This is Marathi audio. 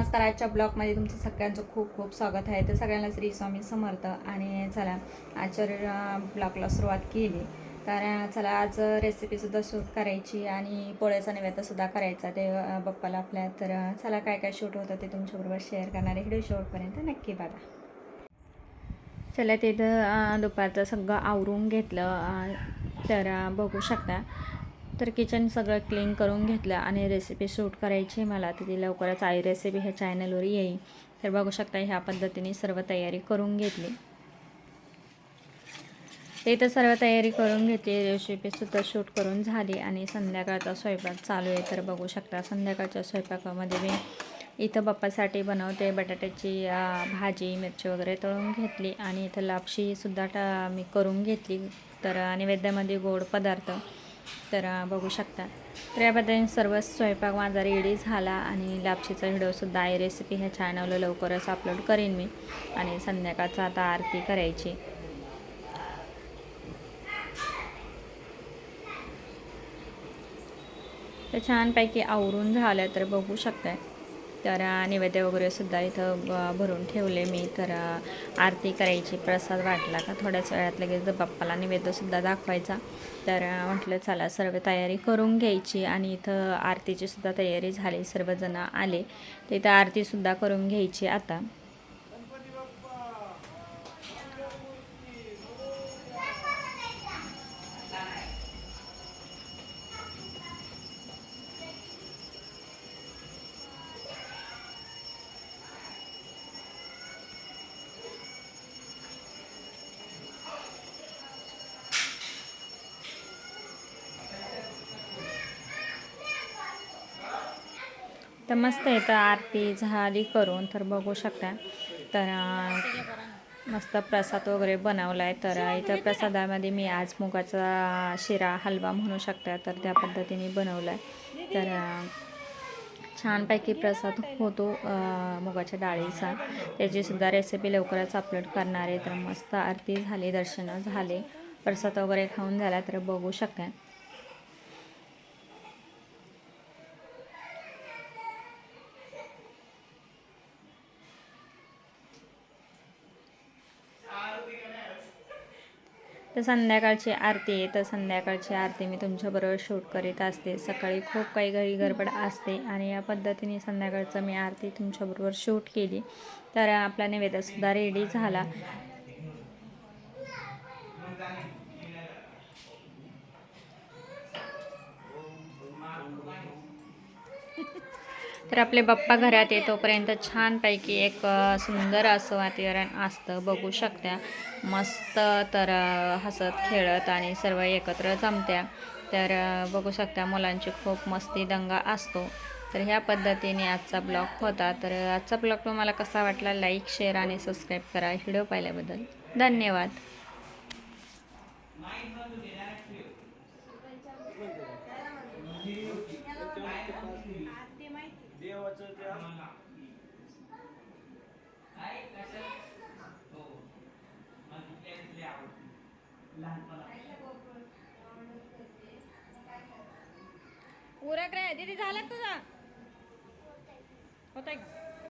नमस्कार आजच्या ब्लॉगमध्ये तुमचं सगळ्यांचं खूप खूप स्वागत आहे. तर सगळ्यांना श्री स्वामी समर्थ. आणि चला आजच्या ब्लॉगला सुरुवात केली. तर चला आज रेसिपीसुद्धा शूट करायची आणि पोळ्याचा नैवेद्यसुद्धा करायचा ते अं, बाप्पाला आपल्या. तर चला काय काय शूट होतं ते तुमच्याबरोबर शेअर करणार आहे. व्हिडिओ शेवटपर्यंत नक्की बघा. चला तिथं दुपारचं सगळं आवरून घेतलं. तर बघू शकता. तर किचन सगळं क्लीन करून घेतलं आणि रेसिपी शूट करायची मला. तर ती लवकरच आई रेसिपी ह्या चॅनलवर येईल. तर बघू शकता ह्या पद्धतीने सर्व तयारी करून घेतली. ते तर सर्व तयारी करून घेतली. रेसिपीसुद्धा शूट करून झाली आणि संध्याकाळचा स्वयंपाक चालू आहे. तर बघू शकता संध्याकाळच्या स्वयंपाकामध्ये मी इथं बाप्पासाठी बनवते बटाट्याची भाजी मिरची वगैरे तळून घेतली आणि इथं लापशीसुद्धा टा मी करून घेतली. तर आणि नैवेद्यामध्ये गोड पदार्थ तर बघू शकता. तर या पद्धतीने सर्व स्वयंपाक माझा रेडी झाला आणि लापशीचा व्हिडिओसुद्धा आहे. रेसिपी ह्या चॅनलला लवकरच अपलोड करेन मी आणि संध्याकाळचा आता आरती करायची. तर छानपैकी आवरून झालं तर बघू शकताय. तर नैवेद्य वगैरे सुद्धा इथं ब- भरून ठेवले मी. तर आरती करायची प्रसाद वाटला का थोड्याच वेळात लगेच बाप्पाला नैवेद्यसुद्धा दाखवायचा. तर म्हटलं चला सर्व तयारी करून घ्यायची आणि इथं आरतीची सुद्धा तयारी झाली. सर्वजण आले. तर इथं आरतीसुद्धा करून घ्यायची आता. तर मस्त इथं आरती झाली करून तर बघू शकता. तर मस्त प्रसाद वगैरे बनवला आहे तर इथं प्रसादामध्ये मी आज मुगाचा शिरा हलवा म्हणू शकता तर त्या पद्धतीने बनवला आहे तर छानपैकी प्रसाद होतो मुगाच्या डाळीचा. त्याचीसुद्धा रेसिपी लवकरच अपलोड करणार आहे. तर मस्त आरती झाली दर्शनं झाले. प्रसाद वगैरे खाऊन झाला तर बघू शकता. तर संध्याकाळची आरती आहे. तर संध्याकाळची आरती मी तुमच्याबरोबर शूट करीत असते. सकाळी खूप काही घरी गडबड असते आणि या पद्धतीने संध्याकाळचं मी आरती तुमच्याबरोबर शूट केली. तर आपला नैवेद्यसुद्धा रेडी झाला. तर आपले बाप्पा घरात येतोपर्यंत छानपैकी एक सुंदर असं वातावरण असतं. बघू शकत्या मस्त तर हसत खेळत आणि सर्व एकत्र जमत्या. तर बघू शकता मुलांची खूप मस्ती दंगा असतो. तर ह्या पद्धतीने आजचा ब्लॉग होता. तर आजचा ब्लॉग तुम्हाला कसा वाटला? लाईक शेअर आणि सबस्क्राईब करा. व्हिडिओ पाहिल्याबद्दल धन्यवाद. देवाचं त्या उरक रे दीदी झाला तुझा? होत आहे